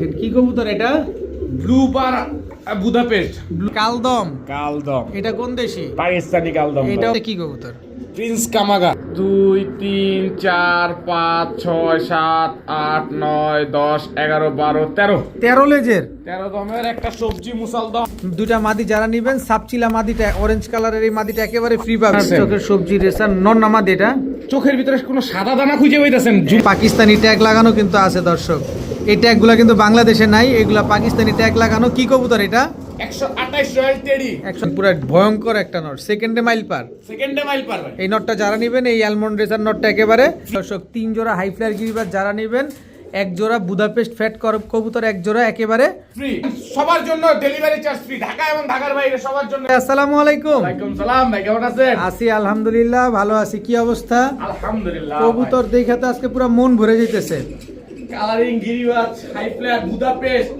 দেখেন কি কবুতর এটা? Blue bar Budapest. কালদম। কালদম। এটা কোন দেশে? পাকিস্তানি কালদম। এটা কি কবুতর? প্রিন্স কামাগা। দুই তিন চার পাঁচ ছয় সাত আট নয় দশ এগারো বারো তেরো। তেরো লেজের। তেরো দমের একটা সবজি মুসাল দম। দুইটা মাদি যারা নিবেন সাপচিলা মাদিটা অরেঞ্জ কালারের এই মাদিটা একেবারে ফ্রি পাবেন। চোখের সবজি রেসার নন্না মাদি এটা। চোখের ভিতরে কোনো সাদা দানা খুঁজে পাইতেছেন? পাকিস্তানি ট্যাগ লাগানো কিন্তু আছে দর্শক। এই ট্যাগগুলো কিন্তু বাংলাদেশে নাই এগুলা পাকিস্তানি ট্যাগ লাগানো কি কবুতর এটা? পুরো ভয়ঙ্কর একটা নট। সেকেন্ডে মাইল পার। সেকেন্ডে মাইল পার এই নটটা যারা নেবেন এই অ্যালমন্ড রেসার নটটা একেবারে। দর্শক তিন জোড়া হাই ফ্লায়ার গিরিবার যারা নেবেন এক জোড়া বুদাপেস্ট ফ্যাট কবুতর এক জোড়া একেবারে। ফ্রি সবার জন্য ডেলিভারি চার্জ ফ্রি ঢাকা এবং ঢাকার বাইরে সবার জন্য। আসসালামু আলাইকুম। ওয়ালাইকুম সালাম ভাই কেমন আছেন? আছি আলহামদুলিল্লাহ ভালো আছি। কি অবস্থা? আলহামদুলিল্লাহ কবুতর দেখে তো আজকে পুরো মন ভরে যেতেছে। কালারিং গিরিবাজ high player Budapest.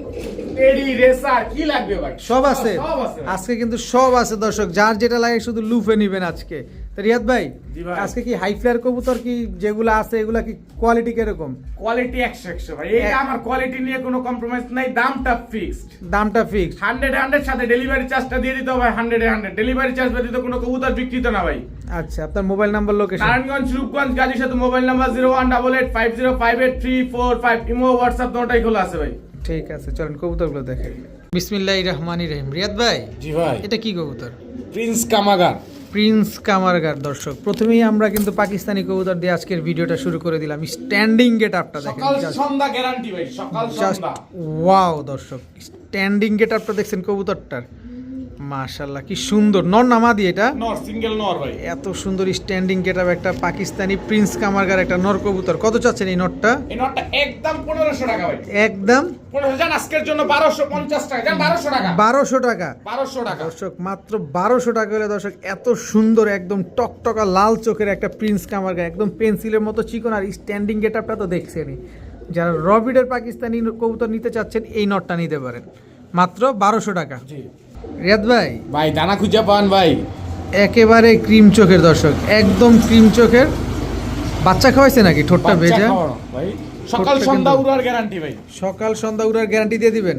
Teddy racer কি লাগবে ভাই সব আছে। আজকে কিন্তু সব আছে দর্শক। যার যেটা লাগে শুধু লুফে নিবেন আজকে। তো রিয়াদ ভাই আজকে কি হাই ফ্লায়ার কবুতর কি যেগুলো আছে এগুলা কি কোয়ালিটি কীরকম? কোয়ালিটি একশো একশো ভাই এই আমার কোয়ালিটি নিয়ে কোনো কম্প্রোমাইজ নাই দামটা ফিক্সড দামটা ফিক্স হান্ড্রেড হান্ড্রেড সাথে ডেলিভারি চার্জটা দিয়ে দিতে হবে হান্ড্রেড হান্ড্রেড ডেলিভারি চার্জ ব্যতীত কোনো কবুতর বিক্রিত না ভাই। আচ্ছা আপনার mobile number location Narayanganj Rupganj Gazi সাথে mobile number zero one double eight five zero five eight three four five imo WhatsApp দুটাই খোলা আছে ভাই। ঠিক আছে চলেন কবুতরগুলো দেখেন। বিসমিল্লাহির রহমানির রহিম। রিয়াদ ভাই জি ভাই। এটা কি কবুতর? প্রিন্স কামাগার। প্রিন্স কামারগার দর্শক। প্রথমেই আমরা কিন্তু পাকিস্তানি কবুতর দিয়ে আজকের ভিডিওটা শুরু করে দিলাম। স্ট্যান্ডিং গেট আপটা দেখেন সকাল সন্ধ্যা গ্যারান্টি ভাই সকাল সন্ধ্যা। ওয়াও দর্শক। স্ট্যান্ডিং গেট আপটা দেখছেন কবুতরটার। মাশাল্লাহ কি সুন্দর। নর নামাদি এটা? নর সিঙ্গেল নর ভাই। এত সুন্দর স্ট্যান্ডিং গেট আপ একটা পাকিস্তানি প্রিন্স কামারগার একটা নর কবুতর। কত চাচ্ছেন এই নটটা এই নটটা একদম পনেরোশো টাকা ভাই। একদম? আজকের জন্য টাকা। টাকা। দর্শক মাত্র টাকা হলে দর্শক এত সুন্দর একদম টকটকা লাল চোখের একটা প্রিন্স কামারগা একদম পেন্সিলের মতো চিকন আর স্ট্যান্ডিং গেট আপটা তো দেখছেনই যারা রবিডের পাকিস্তানি কবুতর নিতে চাচ্ছেন এই নটটা নিতে পারেন। মাত্র বারোশো টাকা। রিয়াদ ভাই? ভাই দানা খুঁজে পান ভাই। একেবারে ক্রিম চোখের দর্শক একদম ক্রিম চোখের। বাচ্চা খাওয়াইছে নাকি ঠোঁটটা ভেজা? ভাই। সকাল সন্ধ্যা উড়ার গ্যারান্টি ভাই। সকাল সন্ধ্যা উড়ার গ্যারান্টি দিয়ে দিবেন।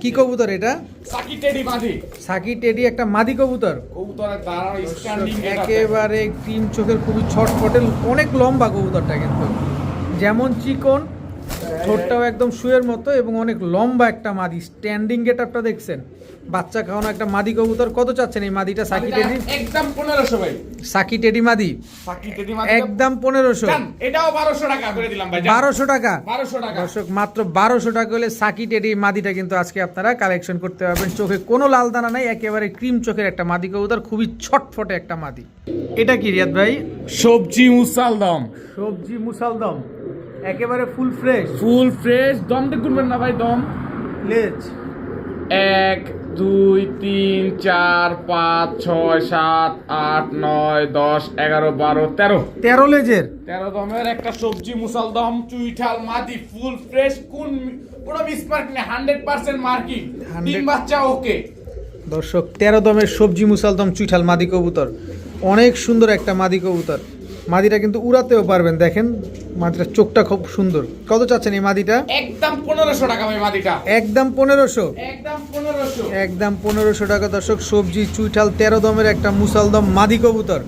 কি কবুতর এটা? সাকি টেডি মাঝি সাকি টেডি একটা মাদি কবুতর। কবুতরের দাঁড়ানো স্ট্যান্ডিং একেবারে ক্রিম চোখের খুবই ছটফটে অনেক লম্বা কবুতরটা কিন্তু। যেমন চিকন ঠোঁটটাও একদম শুয়ের মতো এবং অনেক লম্বা একটা মাদি। স্ট্যান্ডিং গেট আপটা দেখছেন। বাচ্চা খাওয়ানো একটা মাদি কবুতর কত চাচ্ছেন এই মাদিটা? সাকি টেডি? একদম পনেরোশো ভাই। সাকি টেডি মাদি? সাকি টেডি মাঝি একদম পনেরোশো। জান, এটাও বারোশো টাকা করে দিলাম ভাই জান। বারোশো টাকা? বারোশো টাকা। দর্শক মাত্র বারোশো টাকা হলে সাকি টেডি মাদিটা কিন্তু আজকে আপনারা কালেকশন করতে পারবেন। চোখে কোনো লাল দানা নাই একেবারে ক্রিম চোখের একটা মাদি কবুতর খুবই ছটফটে একটা মাদি। এটা কি রিয়াদ ভাই? সবজি মুসাল দম। সবজি মুসাল মুসালদম একেবারে ফুল ফ্রেশ ফুল ফ্রেশ দম দেখবেন না ভাই দম। লেজ। এক দুই তিন চার পাঁচ ছয় সাত আট নয় দশ এগারো বারো তেরো। তেরো লেজের? তেরো দমের একটা সবজি মুসাল দম চুইঠাল মাদি ফুল ফ্রেশ কোন কোনো মিসমার্ক নেই হান্ড্রেড পার্সেন্ট মার্কিং। 100 তিন বাচ্চা ওকে। দর্শক তেরো দমের সবজি মুসালদম চুইঠাল মাদি কবুতর। অনেক সুন্দর একটা মাদি কবুতর। মাদিটা কিন্তু উড়াতেও পারবেন দেখেন। মাদিটার চোখটা খুব সুন্দর। কত চাচ্ছেন এই মাদিটা? একদম পনেরোশো টাকা ভাই মাদিটা। একদম পনেরোশো? একদম পনেরোশো। টাকা দর্শক সবজি চুইঠাল তেরো দমের একটা মুসালদম মাদি কবুতর।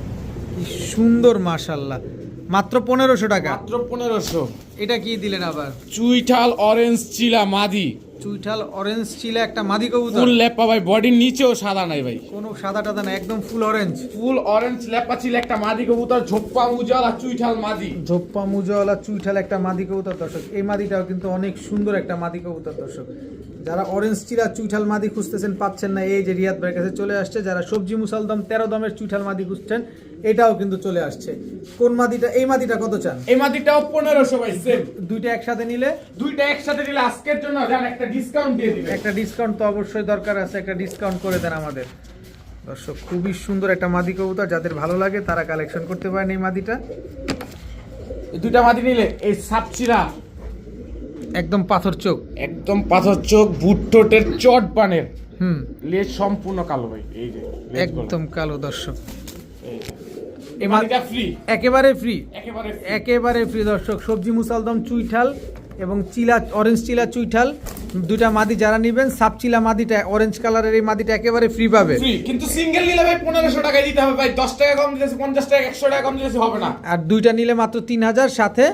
কি সুন্দর মাশাল্লাহ। মাত্র পনেরোশো টাকা। মাত্র পনেরোশো। এটা কি দিলেন আবার? চুইঠাল অরেঞ্জ চিলা মাদি। চুইঠাল অরেঞ্জ চিলে একটা মাদি কবুতর। ফুল লেপা ভাই বডির নিচেও সাদা নাই ভাই। কোনো সাদা টাদা না একদম ফুল অরেঞ্জ ফুল অরেঞ্জ লেপা ছিল একটা মাদি কবুতর ঝোপ্পা উজালা চুইঠাল মাদি। ঝোপ্পা মুজওয়ালা চুইঠাল একটা মাদি কবুতর দর্শক। এই মাদিটাও কিন্তু অনেক সুন্দর একটা মাদি কবুতর দর্শক। যারা অরেঞ্জ চিরা চুইঠাল মাদি খুঁজতেছেন পাচ্ছেন না এই যে রিয়াদ ভাইয়ের কাছে চলে আসছে। যারা সবজি মুসালদম তেরো দমের চুইঠাল মাদি খুঁজছেন এটাও কিন্তু চলে আসছে। কোন মাদিটা এই মাদিটা কত চান? এই মাদিটাও পনেরোশো ভাই সেম দুইটা একসাথে নিলে? দুইটা একসাথে নিলে আজকের জন্য জান একটা ডিসকাউন্ট দিয়ে দিবে একটা ডিসকাউন্ট তো অবশ্যই দরকার আছে একটা ডিসকাউন্ট করে দেন আমাদের। দর্শক খুবই সুন্দর একটা মাদি কবুতর যাদের ভালো লাগে তারা কালেকশন করতে পারেন এই মাদিটা। দুইটা মাদি নিলে এই সাপচিরা। একদম পাথর চোখ। একদম পাথর চোখ ভুট্টোটের চট বানের। হুম। লেজ সম্পূর্ণ কালো ভাই এই যে একদম কালো দর্শক। একেবারে ফ্রি একেবারে ফ্রি দর্শক। সবজি মুসালদম চুইঠাল এবং চিলা অরেঞ্জ চিলা চুইঠাল। দুইটা মাদি যারা নেবেন সাপ চিলা মাদিটা অরেঞ্জ কালারের এই মাদিটা একেবারে ফ্রি পাবে কিন্তু সিঙ্গেল নিলে ভাই পনেরোশো টাকায় দিতে হবে ভাই। দশ টাকা কম দিতেছে পঞ্চাশ টাকা একশো টাকা কম দিতেছে হবে না। আর দুইটা নিলে মাত্র তিন হাজার সাথে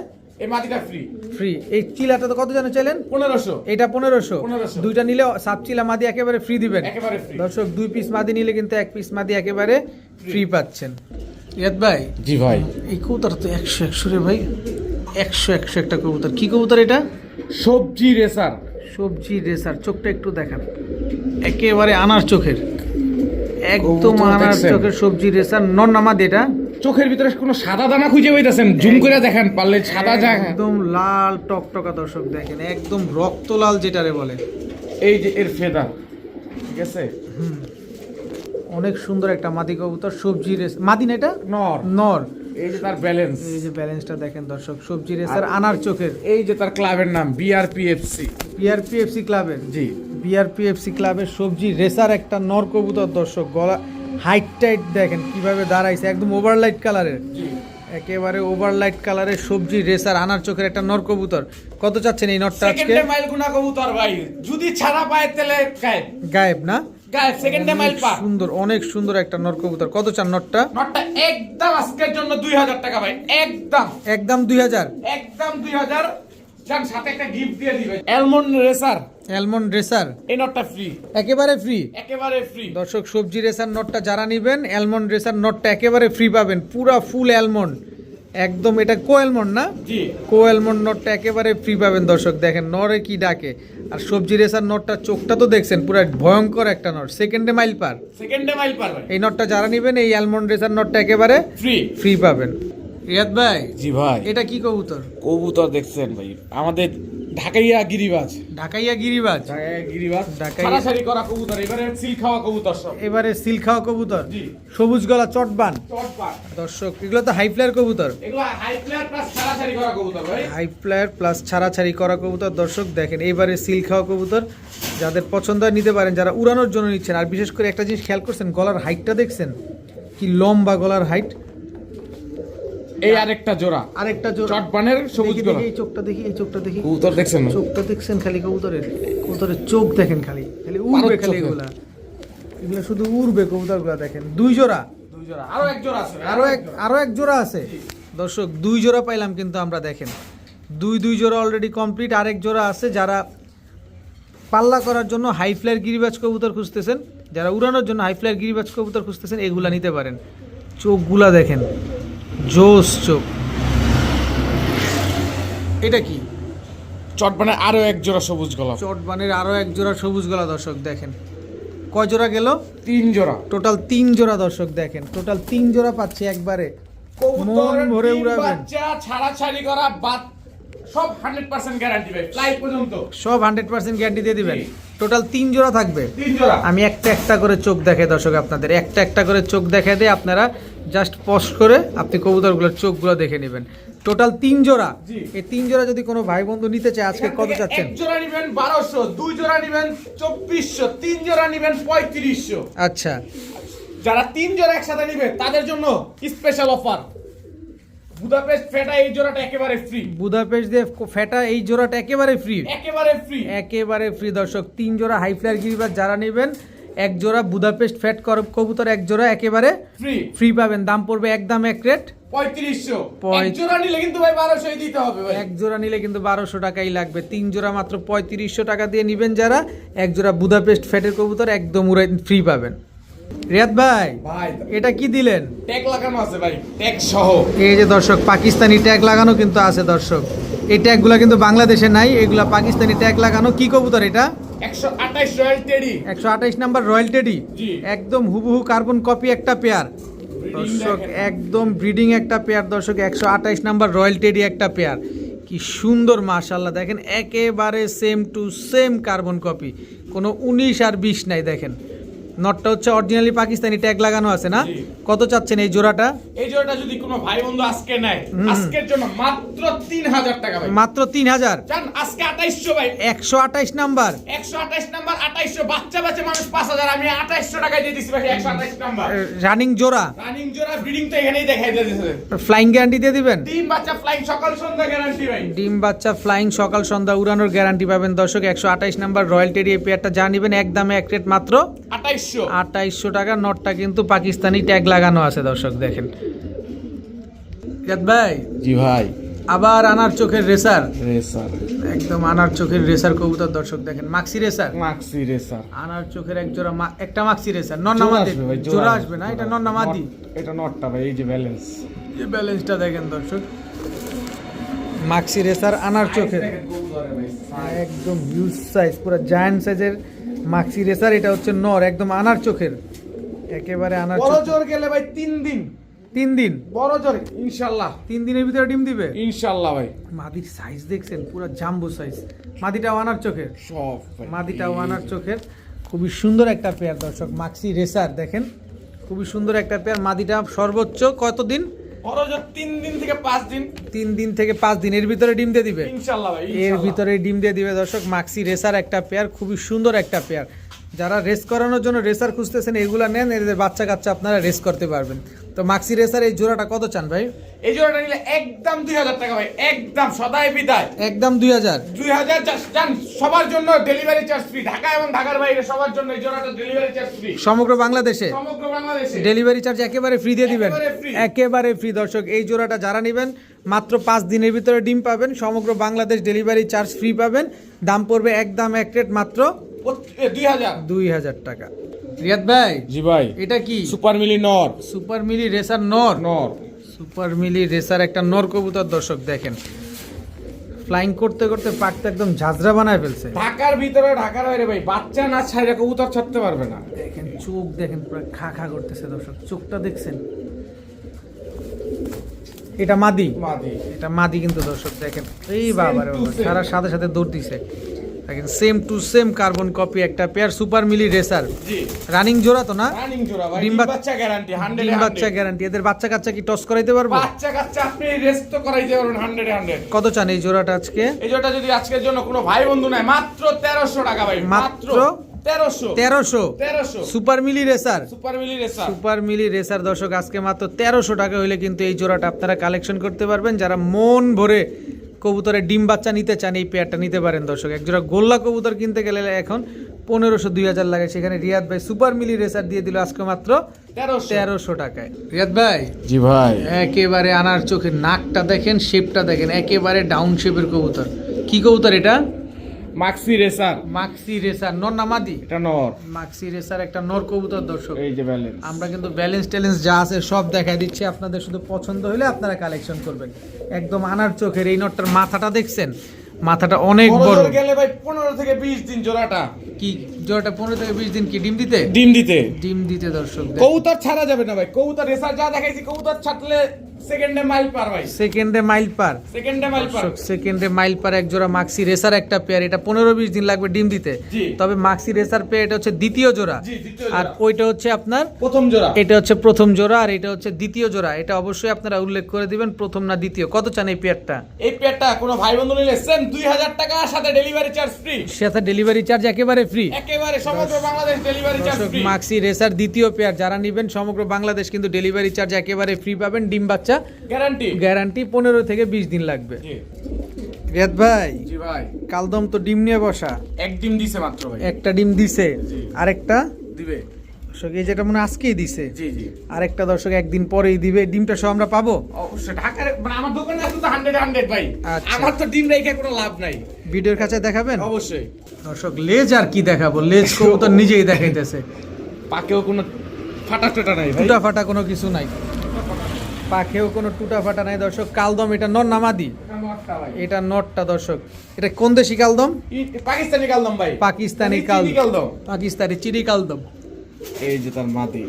এই মাটিটা ফ্রি ফ্রি এই চিলাটা তো কত জানো চাইলেন? পনেরোশো। এটা পনেরোশো। দুইটা নিলে সাপ চিলা মাদি একেবারে ফ্রি দিবেন। দর্শক দুই পিস মাদি নিলে কিন্তু এক পিস মাদি একেবারে ফ্রি পাচ্ছেন। রিয়াদ ভাই? জি ভাই। এই কবুতর তো একশো একশো রে ভাই। একশো একশো একটা কবুতর। কি কবুতর এটা? সবজি রেসার। সবজি রেসার। চোখটা একটু দেখান। একেবারে আনার চোখের। একদম আনার চোখের সবজি রেসার। নন নামাদ এটা। চোখের ভিতরে কোনো সাদা দানা খুঁজে পাইতেছেন? জুম করে দেখেন পারলে সাদা জায়গা একদম লাল টকটকা দর্শক দেখেন। একদম রক্ত লাল যেটারে বলে। এই যে এর ফেদা ঠিক আছে? অনেক সুন্দর একটা মাদি কবুতর সবজি রেস মাদি না এটা? নর। নর। এই যে তার ব্যালেন্স এই যে ব্যালেন্সটা দেখেন দর্শক সবজি রেসার আনার চোখের। এই যে তার ক্লাবের নাম বিআরপিএফসি বিআরপিএফসি ক্লাবের জি। বিআরপিএফসি ক্লাবের সবজি রেসার একটা নর কবুতর দর্শক গলা হাইট টাইট দেখেন কীভাবে দাঁড়াইছে একদম ওভারলাইট কালারের জি। একেবারে ওভারলাইট কালারের সবজি রেসার আনার চোখের একটা নর কবুতর। কত চাচ্ছেন এই নটটা আজকে? সেকেন্ডে মাইল গুনা কবুতর ভাই যদি ছাড়া পায় তাহলে গায়েব। গায়েব না? সেকেন্ডে মাইল পা সুন্দর অনেক সুন্দর একটা নর কবুতর। কত চান নটটা নটটা একদম আজকের জন্য টাকা ভাই একদম। একদম দুই হাজার? একদম দুই হাজার। যান সাথে একটা গিফট দিয়ে দিবে। অ্যালমন্ড রেসার অ্যালমন্ড রেসার এই নটটা ফ্রি একেবারে ফ্রি একেবারে ফ্রি দর্শক সবজি রেসার নটটা যারা নেবেন অ্যালমন্ড রেসার নটটা একেবারে ফ্রি পাবেন। পুরা ফুল অ্যালমন্ড একদম এটা কো অ্যালমন্ড না? জি। কো অ্যালমন্ড নটটা একেবারে ফ্রি পাবেন দর্শক। দেখেন নরে কি ডাকে। আর সবজি রেসার নটটা চোখটা তো দেখছেন পুরো ভয়ঙ্কর একটা নট। সেকেন্ডে মাইল পার। সেকেন্ডে মাইল পার এই নটটা যারা নেবেন এই অ্যালমন্ড রেসার নটটা একেবারে ফ্রি ফ্রি পাবেন। রিয়াদ ভাই জি ভাই। এটা কি কবুতর? কবুতর দেখছেন ভাই। আমাদের ঢাকাইয়া গিরিবাজ। ঢাকাইয়া গিরিবাজ। ঢাকাইয়া গিরিবাজ। ঢাকাইয়া- করা কবুতর এবারে সিল খাওয়া কবুতর সব। এবারে সিল খাওয়া কবুতর সবুজ গলা চটবান। চট পাট দর্শক এগুলো তো হাই ফ্লায়ার কবুতর। এগুলো হাই প্লেয়ার প্লাস সারাসারি করা কবুতর ভাই। হাই ফ্লায়ার প্লাস ছাড়াছাড়ি করা কবুতর। দর্শক দেখেন এবারে সিল খাওয়া কবুতর। যাদের পছন্দ হয় নিতে পারেন যারা উড়ানোর জন্য নিচ্ছেন। আর বিশেষ করে একটা জিনিস খেয়াল করছেন গলার হাইটটা দেখছেন? কি লম্বা গলার হাইট এই আরেকটা জোড়া। আরেকটা জোড়া। চটবানের সবুজ দেখি, এই চোখটা দেখি এই চোখটা দেখি। কবুতর দেখছেন? চোখটা দেখছেন খালি কবুতরের। কবুতরের চোখ দেখেন খালি। খালি উড়বে খালি এগুলা। এগুলা শুধু উড়বে কবুতরগুলা দেখেন। দুই জোড়া। দুই জোড়া। আরও এক জোড়া আছে। আরও এক আরও এক জোড়া আছে। দর্শক দুই জোড়া পাইলাম কিন্তু আমরা দেখেন। দুই দুই জোড়া অলরেডি কমপ্লিট আরেক জোড়া আছে যারা পাল্লা করার জন্য হাই ফ্লায়ার গিরিবাজ কবুতর খুঁজতেছেন যারা উড়ানোর জন্য হাই ফ্লায়ার গিরিবাজ কবুতর খুঁজতেছেন এগুলা নিতে পারেন। চোখগুলা দেখেন। জোস চোখ। এটা কি? চটবানের আরও এক জোড়া সবুজ গলা। চটবানের আরও এক জোড়া সবুজ গলা দর্শক দেখেন। কয় জোড়া গেল? তিন জোড়া। টোটাল তিন জোড়া দর্শক দেখেন। টোটাল তিন জোড়া পাচ্ছি একবারে। মন ভরে উড়াবেন। বাচ্চা ছাড়াছাড়ি করা বাদ সব হান্ড্রেড পার্সেন্ট গ্যারান্টি ভাই ফ্লাইট পর্যন্ত। সব হান্ড্রেড পার্সেন্ট গ্যারান্টি দিয়ে দিবেন। টোটাল তিন জোড়া থাকবে। তিন জোড়া। আমি একটা একটা করে চোখ দেখাই দর্শক আপনাদের। একটা একটা করে চোখ দেখাই দিয়ে আপনারা জাস্ট পোস্ট করে আপনি কবুতরগুলোর চোখগুলো দেখে নেবেন। টোটাল তিন জোড়া। এই তিন জোড়া যদি কোনো ভাই বন্ধু নিতে চায় আজকে কত চাচ্ছেন? এক জোড়া নিবেন বারোশো দুই জোড়া নিবেন চব্বিশশো তিন জোড়া নিবেন পঁয়ত্রিশশো। আচ্ছা। যারা তিন জোড়া একসাথে নিবে তাদের জন্য স্পেশাল অফার বুদাপেস্ট ফেটা এই জোড়াটা একেবারে ফ্রি বুদাপেস্ট দিয়ে ফেটা এই জোড়াটা একেবারে ফ্রি একেবারে ফ্রি একেবারে ফ্রি দর্শক। তিন জোড়া হাই ফ্লায়ার গিরিবাজ যারা নেবেন এক জোড়া বুদাপেস্ট ফ্যাট কবুতর এক জোড়া একেবারে ফ্রি ফ্রি পাবেন। দাম পড়বে একদম এক রেট। পঁয়ত্রিশশো। পঁয়- এক জোড়া নিলে কিন্তু ভাই বারোশোই দিতে হবে এক জোড়া নিলে কিন্তু বারোশো টাকাই লাগবে। তিন জোড়া মাত্র পঁয়ত্রিশশো টাকা দিয়ে নিবেন যারা। এক জোড়া বুদাপেস্ট ফ্যাটের কবুতর একদম উড়াই ফ্রি পাবেন। রিয়াদ ভাই এটা কি দিলেন? ট্যাগ লাগানো আছে ভাই ট্যাগ সহ। এই যে দর্শক পাকিস্তানি ট্যাগ লাগানো কিন্তু আছে দর্শক। এই ট্যাগগুলো কিন্তু বাংলাদেশে নাই এগুলা পাকিস্তানি ট্যাগ লাগানো। কি কবুতর এটা? Royal teddy. Number royal teddy. একদম হুবহু কার্বন কপি একটা পেয়ার। দর্শক একদম ব্রিডিং একটা পেয়ার দর্শক একশো আঠাইশ নাম্বার রয়্যাল টেডি একটা পেয়ার। কি সুন্দর মাশাল্লাহ দেখেন একেবারে same to same carbon copy কোনো উনিশ আর বিশ নাই দেখেন। নটটা হচ্ছে অরিজিনালি পাকিস্তানি ট্যাগ লাগানো আছে না? কত চাচ্ছেন এই জোড়াটা? এই জোড়াটা যদি কোনো ভাই বন্ধু আজকে নেয় আজকের জন্য মাত্র 3000 টাকা ভাই। মাত্র 3000 জান আজকে 2800 ভাই। 128 নাম্বার। 128 নাম্বার 2800 বাচ্চা বাচ্চা মানুষ 5000 আমি 2800 টাকায় দিয়ে দিছি ভাই 128 নাম্বার। রানিং জোড়া? রানিং জোড়া ব্রিডিং তো এখানেই দেখাই দিয়ে দিয়েছে ফ্লাইং গ্যারান্টি দিয়ে দিবেন? ডিম বাচ্চা ফ্লাইং সকাল সন্ধ্যা গ্যারান্টি ভাই। ডিম বাচ্চা ফ্লাইং সকাল সন্ধ্যা উড়ানোর গ্যারান্টি পাবেন। দর্শক 128 নাম্বার রয়্যাল টেরি এই পেয়ারটা যা নেবেন একদম এক রেট মাত্র 28 আটাইশশো টাকা নটটা কিন্তু পাকিস্তানি ট্যাগ লাগানো আছে দর্শক দেখেন। ভাই জি ভাই। আবার আনার চোখের রেসার। রেসার। একদম আনার চোখের রেসার কবুতর দর্শক দেখেন। মাক্সি রেসার। মাক্সি রেসার। আনার চোখের এক জোড়া একটা মাক্সি রেসার। নন্নামাদি জোড়া আসবে না এটা নন্নামাদি এটা নটটা ভাই এই যে ব্যালেন্স এই ব্যালেন্সটা দেখেন দর্শক। মাক্সি রেসার আনার চোখের। একদম হিউজ সাইজ পুরো জায়ান্ট সাইজের মাক্সি রেসার এটা হচ্ছে নর একদম আনার চোখের। একেবারে আনার বড় জোর গেলে ভাই তিন দিন। তিন দিন? বড় জোর ইনশাল্লাহ। তিন দিনের ভিতরে ডিম দিবে? ইনশাল্লাহ ভাই। মাদির সাইজ দেখছেন পুরো জাম্বো সাইজ মাদিটাও আনার চোখের। সব ভাই। মাদিটাও আনার চোখের। খুবই সুন্দর একটা পেয়ার দর্শক মাক্সি রেসার দেখেন। খুবই সুন্দর একটা পেয়ার মাদিটা সর্বোচ্চ কতদিন? তিন দিন থেকে পাঁচ দিন। তিন দিন থেকে পাঁচ দিন। ভিতরে ডিম দিয়ে দিবে? ইনশাল্লাহ ভাই এর ভিতরে ডিম দিয়ে দিবে দর্শক। মাক্সি রেসার একটা পেয়ার খুবই সুন্দর একটা পেয়ার যারা রেস করানোর জন্য রেসার খুঁজতেছেন এগুলা নেন এদের বাচ্চা কাচ্চা আপনারা রেস করতে পারবেন। তো মাক্সি রেসার এই জোড়াটা কত চান ভাই? এই জোড়াটা নিলে একদম দুই হাজার টাকা ভাই একদম সদাই বিদায়। একদম দুই হাজার। দুই হাজার চান সবার জন্য ডেলিভারি চার্জ ফ্রি ঢাকা এবং ঢাকার বাইরে সবার জন্য এই জোড়াটা ডেলিভারি চার্জ ফ্রি সমগ্র বাংলাদেশে? সমগ্র বাংলাদেশে। ডেলিভারি চার্জ একেবারে ফ্রি দিয়ে দিবেন। একেবারে একেবারে ফ্রি দর্শক এই জোড়াটা যারা নেবেন মাত্র পাঁচ দিনের ভিতরে ডিম পাবেন। সমগ্র বাংলাদেশ ডেলিভারি চার্জ ফ্রি পাবেন। দাম পড়বে একদম এক রেট মাত্র দুই হাজার। দুই হাজার টাকা। রিয়াদ ভাই জি ভাই। এটা কি? সুপার মিলি নর। সুপার মিলি রেসার নর? নর। সুপার মিলি রেসার একটা নর কবুতর দর্শক দেখেন। ফ্লাইং করতে করতে পাকটা একদম ঝাঁঝরা বানায় ফেলছে। ঢাকার ভিতরে ঢাকার বাইরে ভাই বাচ্চা না ছাইরা কবুতর ছাড়তে পারবে না। দেখেন চোখ দেখেন পুরো খা খা করতেছে দর্শক চোখটা দেখছেন? এটা মাদি। মাদি। এটা মাদি কিন্তু দর্শক দেখেন। এই বাবা রে to বাবা সারা সাথে সাথে দৌড় দিছে। দেখেন same to same carbon copy একটা পেয়ার সুপার মিলি রেসার রানিং জোড়া তো না? রানিং জোড়া ভাই ডিম বাচ্চা গ্যারান্টি 100 ডিম বাচ্চা গ্যারান্টি এদের বাচ্চা কাচ্চা কি টস করাইতে পারব? বাচ্চা কাচ্চা আপনি রেস্ট তো করাইতে পারবেন 100 100 কত চান এই জোড়াটা আজকে? এই জোড়াটা যদি আজকের জন্য কোনো ভাই বন্ধু নাই মাত্র 1300 টাকা ভাই মাত্র? মাত্র 1300 তেরোশো। সুপার মিলি রেসার সুপার মিলি রেসার সুপার মিলি রেসার দর্শক আজকে মাত্র তেরোশো টাকা হইলে কিন্তু এই জোড়াটা আপনারা কালেকশন করতে পারবেন। যারা মন ভরে কবুতরের ডিম বাচ্চা নিতে চান এই পেয়ারটা নিতে পারেন দর্শক। একজোড়া গোল্লা কবুতর কিনতে গেলে এখন পনেরোশো দুই হাজার লাগে। সেখানে রিয়াদ ভাই সুপার মিলি রেসার দিয়ে দিল আজকে মাত্র 1300 তেরোশো টাকায়। রিয়াদ ভাই? জি ভাই। একেবারে আনার চোখের নাকটা দেখেন শেপটা দেখেন একেবারে ডাউন শেপের কবুতর। কি কবুতর এটা? মাক্সি রেসার মাক্সি রেসার নর এটা নর মাক্সি রেসার একটা নর কবুতর দর্শক। এই যে ব্যালেন্স আমরা কিন্তু ব্যালেন্স ট্যালেন্স যা আছে সব দিচ্ছি। আপনাদের শুধু পছন্দ হলে আপনারা কালেকশন করবেন। একদম আনার চোখের এই নটটার মাথাটা দেখছেন? মাথাটা অনেক বড় গেলে ভাই 15 থেকে 20 দিন জোড়াটা। কি জোড়াটা পনেরো থেকে বিশ দিন কি ডিম দিতে? ডিম দিতে। ডিম দিতে দর্শক কবুতর ছাড়া যাবে না ভাই। কবুতর রেসার যা দেখাইছি কবুতর ছাড়লে সেকেন্ডে মাইল পার ভাই। সেকেন্ডে মাইল পার। সেকেন্ডে মাইল পার। সেকেন্ডে মাইল পার এক জোড়া মাক্সি রেসার একটা পেয়ার এটা পনেরো বিশ দিন লাগবে ডিম দিতে। তবে মাক্সি রেসার পেয়ার এটা হচ্ছে দ্বিতীয় জোড়া। আর ওইটা হচ্ছে আপনার প্রথম জোড়া। এটা হচ্ছে প্রথম জোড়া আর এটা হচ্ছে দ্বিতীয় জোড়া। এটা অবশ্যই আপনারা উল্লেখ করে দিবেন প্রথম না দ্বিতীয়। কত চান এই পেয়ারটা এই পেয়ারটা কোনো ভাই বন্ধু নিলে সেম 2000 টাকা সাথে ডেলিভারি চার্জ ফ্রি সাথে ডেলিভারি চার্জ একেবারে ফ্রি একেবারে সমগ্র Bangladesh delivery charge free maxi racer দ্বিতীয় পেয়ার যারা নেবেন সমগ্র বাংলাদেশ কিন্তু ডেলিভারি চার্জ একেবারে ফ্রি পাবেন ডিম বাচ্চা গ্যারান্টি গ্যারান্টি পনেরো থেকে বিশ দিন লাগবে। রিয়াদ ভাই জি ভাই। কালদম তো ডিম নিয়ে বসা। এক ডিম দিছে মাত্র ভাই। একটা ডিম দিছে। আরেকটা? দিবে। দর্শক এই যেটা মনে আজকেই দিছে। জি জি। আরেকটা দর্শক একদিন পরেই দিবে। ডিমটা সব আমরা পাবো? অবশ্যই। ঢাকার মানে আমার দোকানে আছে তো 100 100 ভাই। আচ্ছা। আমার তো ডিম রেখে কোনো লাভ নাই। ভিডিওর কাছে দেখাবেন? অবশ্যই। দর্শক লেজ আর কি দেখাবো? লেজ কবুতর নিজেই দেখাইতেছে। পাকেও কোনো ফাটা টাটা নাই ভাই। ফাটা কোনো কিছু নাই। পাখেও কোনো টুটা ফাটা নাই দর্শক। কালদম এটা নর নামাদি। এটা নটটা দর্শক। এটা কোন দেশি কালদম? পাকিস্তানি কালদম ভাই। পাকিস্তানি কাল কালদম। পাকিস্তানি চিনি কালদম। এই যে তার মাটি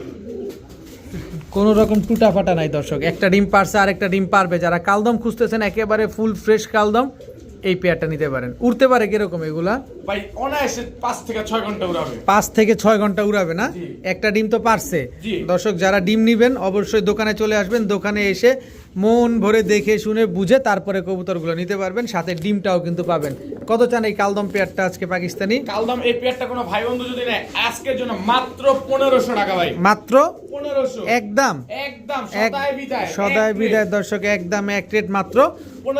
কোনো রকম টুটা ফাটা নাই দর্শক। একটা ডিম পারছে আর একটা ডিম পারবে। যারা কালদম খুঁজতেছেন একেবারে ফুল ফ্রেশ কালদম। এই পেয়ারটা নিতে পারেন। উড়তে পারে কীরকম এগুলা? ভাই অনায়াসে পাঁচ থেকে ছয় ঘণ্টা উড়াবে। পাঁচ থেকে ছয় ঘণ্টা উড়াবে না? একটা ডিম তো পারছে। দর্শক যারা ডিম নিবেন অবশ্যই দোকানে চলে আসবেন। দোকানে এসে মন ভরে দেখে শুনে বুঝে তারপরে কবুতরগুলো নিতে পারবেন সাথে ডিমটাও কিন্তু পাবেন। কত চান এই কালদম পেয়ারটা আজকে পাকিস্তানি? কালদম এই পেয়ারটা কোনো ভাই বন্ধু যদি নেয় আজকের জন্য মাত্র পনেরোশো টাকা ভাই। মাত্র? পনেরোশো। একদম? একদম এক সদায় বিদায় সদায় বিদায় দর্শক একদম এক রেট মাত্র।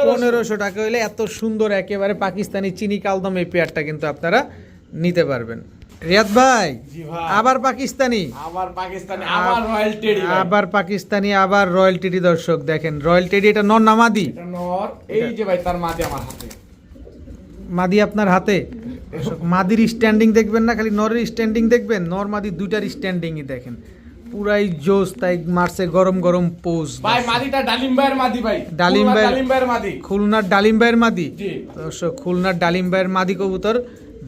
পনেরোশো টাকা হইলে এত সুন্দর একেবারে পাকিস্তানি চিনি কালদম এই পেয়ারটা কিন্তু আপনারা নিতে পারবেন। রিয়াদ ভাই। আবার পাকিস্তানি? আবার পাকিস্তানি আবার রয়্যাল টেডি আবার পাকিস্তানি আবার রয়্যাল টেডি দর্শক দেখেন রয়্যাল টেডি এটা নন নামাদি এটা নর এই যে ভাই তার মাঝে আমার হাতে। মাদি আপনার হাতে? মাদির স্ট্যান্ডিং দেখবেন না খালি নরের স্ট্যান্ডিং দেখবেন? নর মাদি দুইটার স্ট্যান্ডিংই দেখেন। পুরাই জোস তাই মারছে গরম গরম পোজ ভাই মাদিটা ডালিম ভাইয়ের মাদি ভাই। ডালিম ভাইয়ের মাদি। খুলনার ডালিম ভাইয়ের মাদি। দর্শক খুলনার ডালিম ভাইয়ের মাদি কবুতর।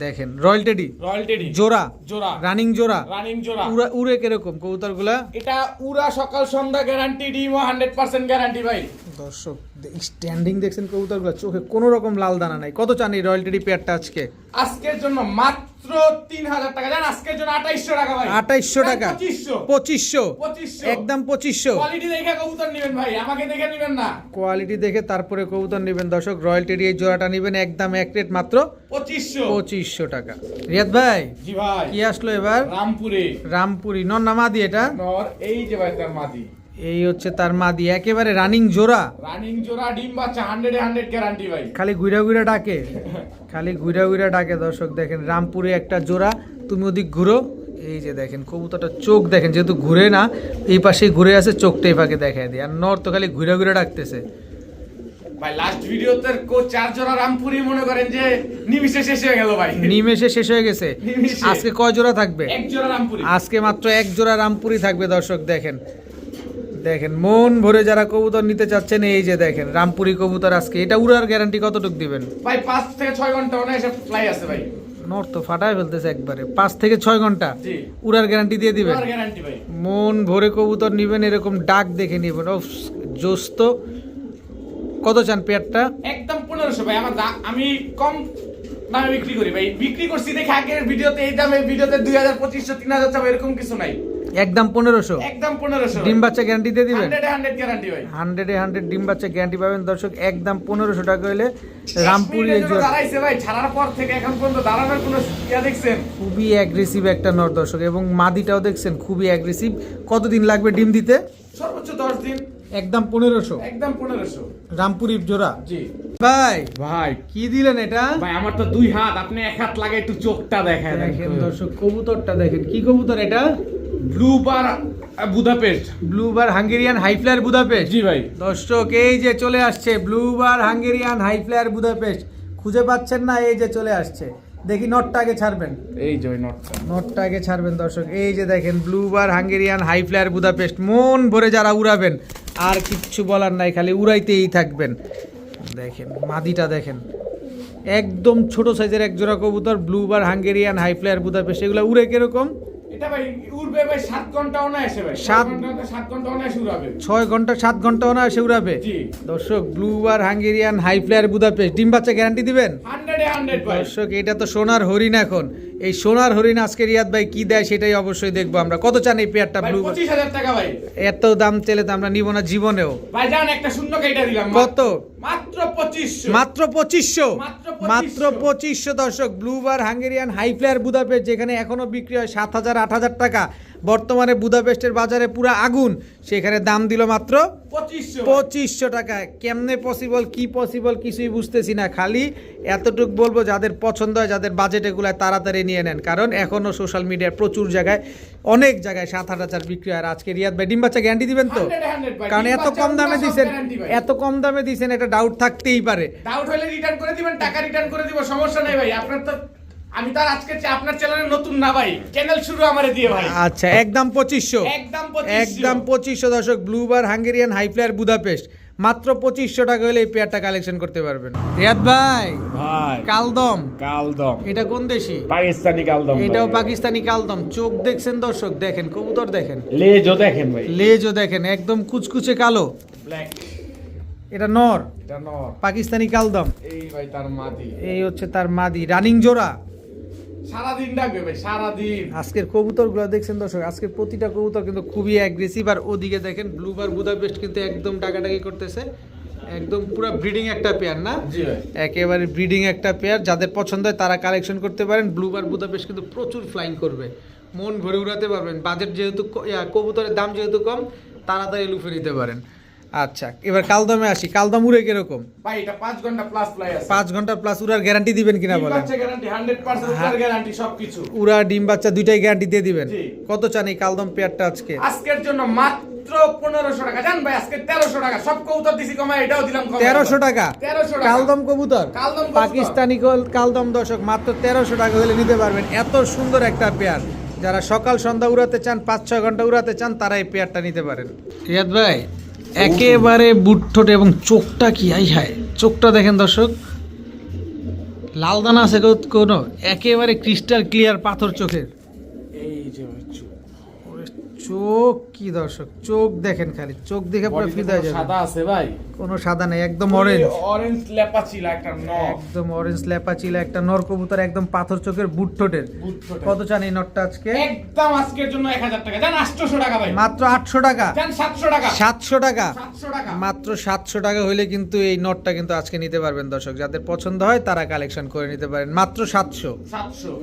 দেখেন রয়্যাল টেডি রয়্যাল টেডি জোড়া জোড়া রানিং জোড়া রানিং জোড়া। উড়া উড়ে কীরকম কবুতরগুলা? এটা উড়া সকাল সন্ধ্যা গ্যারান্টি ডিমো হান্ড্রেড পার্সেন্ট গ্যারান্টি ভাই। দর্শক স্ট্যান্ডিং দেখছেন কবুতরগুলো চোখে কোনো রকম লাল দানা নাই। কত চান এই রয়্যাল টেডি পেয়ারটা আজকে? আজকের জন্য মাত্র তিন হাজার টাকা। জান আজকের জন্য আঠাইশশো টাকা ভাই। আঠাইশশো টাকা। পঁচিশশো। একদম পঁচিশশো। কোয়ালিটি দেখে কবুতর নেবেন ভাই আমাকে দেখে নেবেন না। কোয়ালিটি দেখে তারপরে কবুতর নেবেন দর্শক রয়্যাল টেডি এই জোড়াটা নেবেন একদম এক রেট মাত্র পঁচিশশো। পঁচিশশো টাকা। রিয়াদ ভাই জি ভাই। কি আসলো এবার? রামপুরে। রামপুরি নন নামাদি এটা? নর এই যে ভাই তার মাদি। এই হচ্ছে তার মাদি একেবারে রানিং জোড়া। রানিং জোড়া ডিম বাচ্চা হান্ড্রেড হান্ড্রেড গ্যারান্টি ভাই। খালি ঘুরা ঘুরা ডাকে। খালি ঘুরা ঘুরা ডাকে দর্শক দেখেন রামপুরে একটা জোড়া। তুমি ওদিক ঘুরো। এই যে দেখেন কবুতরটা চোখ দেখেন যেহেতু ঘুরে না এই পাশে ঘুরে আছে চোখটা এই পাকে দেখায় দিয়ে। আর নর তো খালি ঘুরে ঘুরে ডাকতেছে। ভাই লাস্ট ভিডিওতে কো চার জোড়া রামপুরি মনে করেন যে নিমিশে শেষ হয়ে গেল ভাই। নিমেষে শেষ হয়ে গেছে। আজকে কয় জোড়া থাকবে? এক জোড়া রামপুরি আজকে মাত্র এক জোড়া রামপুরি থাকবে দর্শক দেখেন। দেখেন মন ভরে যারা কবুতর নিতে চাচ্ছেন এই যে দেখেন রামপুরি কবুতর আজকে। এটা উড়ার গ্যারান্টি কতটুক দিবেন? ভাই পাঁচ থেকে ছয় ঘণ্টা ওনা এসে ফ্লাই আছে ভাই। নর তো ফাটায় ফেলতেছে একবারে। পাঁচ থেকে ছয় ঘণ্টা? জি। উড়ার গ্যারান্টি দিয়ে দিবেন? গ্যারান্টি ভাই। মন ভরে কবুতর নিবেন এরকম ডাক দেখে নিবেন। ও জোস্ত কত চান পেয়ারটা? একদম পনেরোশো ভাই আমার আমি কম দামে বিক্রি করি ভাই। বিক্রি করছি দেখে আগের ভিডিওতে এই দামে ভিডিওতে দুই হাজার পঁচিশশো তিন হাজার চাপ এরকম কিছু নাই। একদম পনেরোশো। একদম পনেরোশো ডিম বাচ্চা গ্যারান্টি দিয়ে দিবেন? হান্ড্রেড হান্ড্রেড গ্যারান্টি ভাই। হান্ড্রেডে হান্ড্রেড ডিম বাচ্চা গ্যারান্টি পাবেন। দর্শক একদম পনেরোশো টাকা হলে রামপুরি দাঁড়াইছে ভাই ছাড়ার পর থেকে এখন পর্যন্ত দাঁড়ানোর কোনো ইয়া দেখছেন? খুবই অ্যাগ্রেসিভ একটা নর দর্শক এবং মাদিটাও দেখছেন খুবই অ্যাগ্রেসিভ কতদিন লাগবে ডিম দিতে? সর্বোচ্চ দশ দিন। একদম পনেরোশো। একদম পনেরোশো। রামপুরির জোড়া। জি। ভাই ভাই কি দিলেন এটা? ভাই আমার তো দুই হাত আপনি এক হাত লাগে একটু চোখটা দেখায় দেখেন দর্শক কবুতরটা দেখেন কি কবুতর এটা? Blue bar Budapest. Blue bar Hungarian high flyer Budapest. জি ভাই। দর্শক এই যে চলে আসছে blue bar Hungarian high flyer Budapest. খুঁজে পাচ্ছেন না এই যে চলে আসছে। দেখি নটটা আগে ছাড়বেন। এই যে নটটা। নটটা আগে ছাড়বেন দর্শক এই যে দেখেন blue bar Hungarian high flyer Budapest. মন ভরে যারা উড়াবেন আর কিচ্ছু বলার নাই খালি উড়াইতেই থাকবেন। দেখেন মাদিটা দেখেন। একদম ছোট সাইজের এক জোড়া কবুতর blue bar Hungarian high flyer Budapest এগুলো উড়ে কীরকম? ছয় ঘণ্টা সাত ঘন্টাও না এসে উড়াবে দর্শক blue bar Hungarian high flyer Budapest ডিম বাচ্চা গ্যারান্টি দিবেন? দর্শক এটা তো সোনার হরিণ এখন। এই সোনার হরিণ আজকে রিয়াদ ভাই কি দেয় সেটাই অবশ্যই দেখব আমরা। কত চান এই পেয়ারটা ব্লু টাকা ভাই। এত দাম চেলে তো আমরা নিব না জীবনেও। ভাই জান একটা শূন্য কেটে দিলাম কত? মাত্র পঁচিশশো। মাত্র পঁচিশশো? মাত্র মাত্র 2500 দর্শক blue bar Hungarian high flyer Budapest যেখানে এখনও বিক্রি হয় সাত হাজার আট হাজার টাকা। বর্তমানে বুদাপেস্টের বাজারে পুরো আগুন। সেখানে দাম দিল মাত্র পঁচিশশো। টাকা কেমনে পসিবল কি পসিবল কিছুই বুঝতেছি না। খালি এতটুক বলব যাদের পছন্দ হয় যাদের বাজেট এগুলো তাড়াতাড়ি নিয়ে নেন। কারণ এখনও সোশ্যাল মিডিয়ায় প্রচুর জায়গায় অনেক জায়গায় সাত আট হাজার বিক্রি হয়। আর আজকে রিয়াদ ভাই ডিম বাচ্চা গ্যারান্টি দিবেন তো? 100 100 ভাই। কারণ এত কম দামে দিছেন এত কম দামে দিছেন একটা ডাউট থাকতেই পারে। ডাউট হলে রিটার্ন করে দিবেন টাকা রিটার্ন করে দিব সমস্যা নেই ভাই। আপনার তো আমি তার আজকে আপনার চ্যানেলে নতুন না ভাই। চ্যানেল শুরু আমারে দিয়ে ভাই। আচ্ছা একদম পঁচিশশো। একদম 2500 একদম পঁচিশশো দশক blue bar Hungarian high flyer Budapest মাত্র পঁচিশশো টাকা হলে এই পেয়ারটা কালেকশন করতে পারবেন। রিয়াদ ভাই ভাই। কালদম। কালদম। এটা কোন দেশি? পাকিস্তানি কালদম এটাও পাকিস্তানি কালদম। চোখ দেখছেন দর্শক? দেখেন কবুতর দেখেন। লেজও দেখেন ভাই। লেজও দেখেন একদম কুচকুচে কালো। ব্ল্যাক এটা নর। এটা নর। পাকিস্তানি কালদম। এই ভাই তার মাদি। এই হচ্ছে তার মাদি। রানিং জোড়া। সারাদিন ডাকবে ভাই সারাদিন। আজকের কবুতরগুলো দেখছেন দর্শক আজকের প্রতিটা কবুতর কিন্তু খুবই অ্যাগ্রেসিভ আর ওদিকে দেখেন ব্লুবার বুদাপেস্ট কিন্তু একদম ডাকাডাকি করতেছে। একদম পুরো ব্রিডিং একটা পেয়ার না? একেবারে ব্রিডিং একটা পেয়ার যাদের পছন্দ হয় তারা কালেকশন করতে পারেন। ব্লুবার বুদাপেস্ট কিন্তু প্রচুর ফ্লাইং করবে। মন ভরে উড়াতে পারবেন। বাজেট যেহেতু কবুতরের দাম যেহেতু কম তাড়াতাড়ি লুফে নিতে পারেন। আচ্ছা এবার কালদমে আসি। কালদম উড়ে কীরকম? ভাই এটা পাঁচ ঘণ্টা প্লাস ফ্লাই আছে। পাঁচ ঘণ্টা প্লাস উড়ার গ্যারান্টি দিবেন কিনা বলেন? বাচ্চা গ্যারান্টি হান্ড্রেড পার্সেন্ট হ্যাঁ। গ্যারান্টি সবকিছু। উড়া ডিম বাচ্চা দুইটাই গ্যারান্টি দিয়ে দিবেন। কত চান এই কালদম পেয়ারটা আজকে? আজকের জন্য মাত্র পনেরোশো টাকা। জান ভাই আজকে তেরোশো টাকা। সব কবুতর দিছি কমায় এটাও দিলাম কমায়। তেরোশো টাকা? তেরোশো টাকা। কালদম কবুতর? কালদম পাকিস্তানি কল- কালদম দর্শক মাত্র তেরোশো টাকা হলে নিতে পারবেন। এত সুন্দর একটা পেয়ার। যারা সকাল সন্ধ্যা উড়াতে চান পাঁচ ছয় ঘণ্টা উড়াতে চান তারা এই পেয়ারটা নিতে পারেন। রিয়াদ ভাই একেবারে বুটঠোট এবং চোখটা কি আই হায় চোখটা দেখেন দর্শক। লাল দানা আছে কোনো? একেবারে ক্রিস্টাল ক্লিয়ার পাথর চোখের। এই যে চোখ কি দর্শক? চোখ দেখেন খালি চোখ দেখে পুরো ফিদা যাবে সাদা আছে ভাই? কোনো সাদা নেই একদম অরেঞ্জ অরেঞ্জ লেপা ছিল একটা নখ। একদম অরেঞ্জ লেপা চিলা একটা নর কবুতর একদম পাথর চোখের বুট ঠোঁটের। কত চান এই নটটা আজকে? একদম আজকের জন্য এক হাজার টাকা। জান আটশোশো টাকা ভাই। মাত্র আটশো টাকা। জান সাতশো টাকা। সাতশো টাকা। সাতশো টাকা। মাত্র সাতশো টাকা হলে কিন্তু এই নটটা কিন্তু আজকে নিতে পারবেন দর্শক। যাদের পছন্দ হয় তারা কালেকশন করে নিতে পারেন। মাত্র সাতশো। সাতশো।